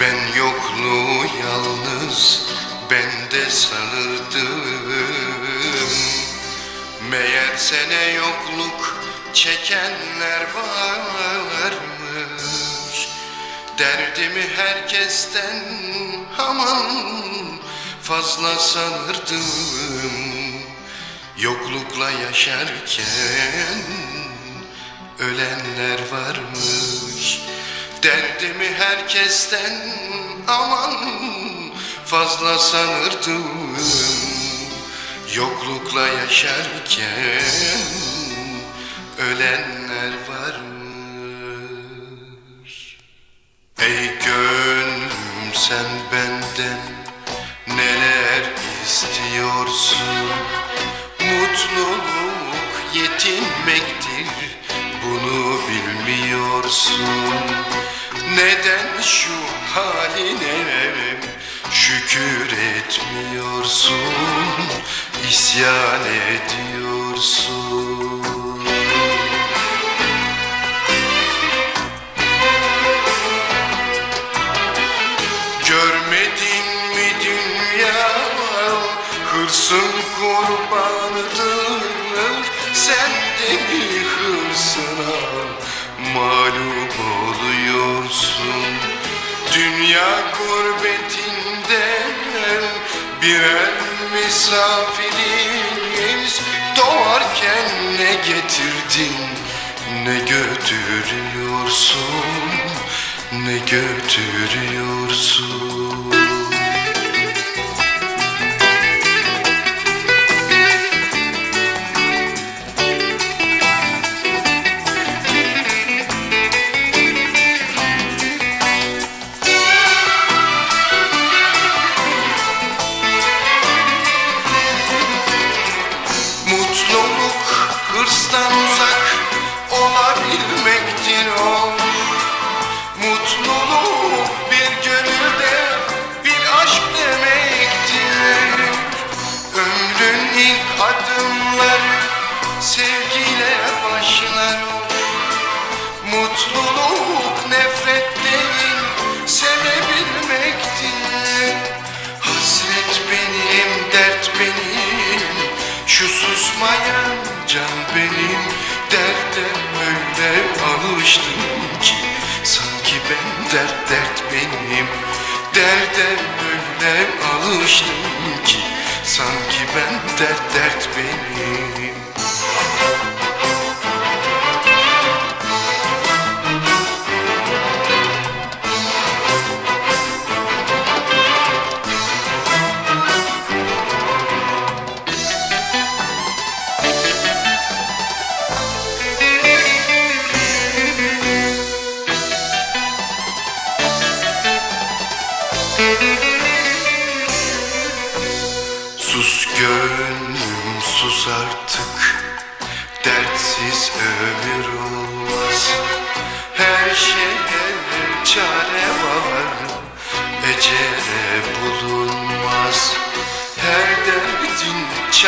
Ben yokluğu yalnız ben de sanırdım Meğerse ne yokluk çekenler varmış. Derdimi herkesten aman fazla sanırdım. Yoklukla yaşarken ölenler varmış. Derdimi herkesten aman fazla sanırdım. Yoklukla yaşarken ölenler varmış. Ey gönlüm sen benden neler istiyorsun? Mutluluk yetinmektir bunu bilmiyorsun Neden şu haline şükür etmiyorsun İsyan ediyorsun? Görmedin mi dünya hırsın kurbanıdır. Sen de mi hırsına mağlup oluyorsun Dünya gurbetinde birer misafiriz Doğarken ne getirdin ne götürüyorsun ne götürüyorsun Şu susmayan can benim Derde öyle alıştım ki. Sanki ben dert dert benim Derde öyle alıştım ki. Sanki ben dert dert benim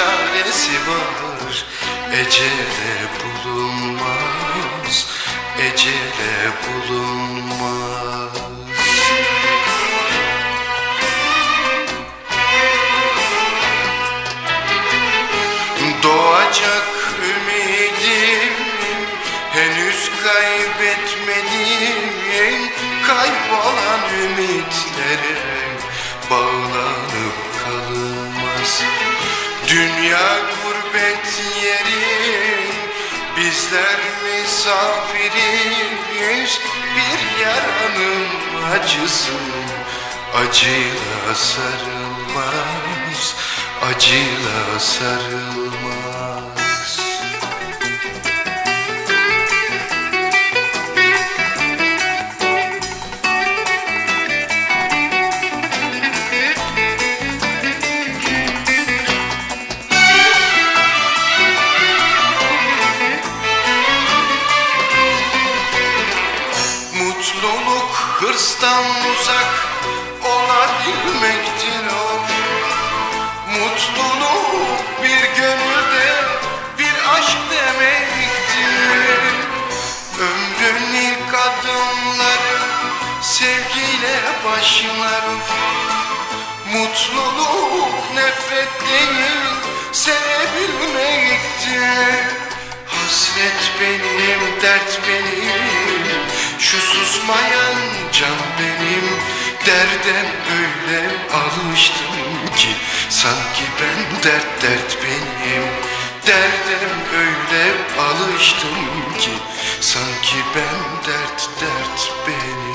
çaresi var. Ecele bulunmaz. Ecele bulunmaz. Doğacak ümidim henüz kaybetmedim. Kaybolan ümitlere bağlanıp Dünya gurbet yeri bizler misafiriz. Bir yaranın acısı acıyla sarılmaz Acıyla sarılmaz hırstan uzak olabilmektir o. Mutluluk bir gönülde bir aşk demektir. Ömrün ilk adımları sevgiyle başlar. Mutluluk nefret değil sevebilmektir Hasret benim, dert benim. Şu susmayan can benim. Derden öyle alıştım ki Sanki ben dert dert benim. Derden öyle alıştım ki Sanki ben dert dert benim.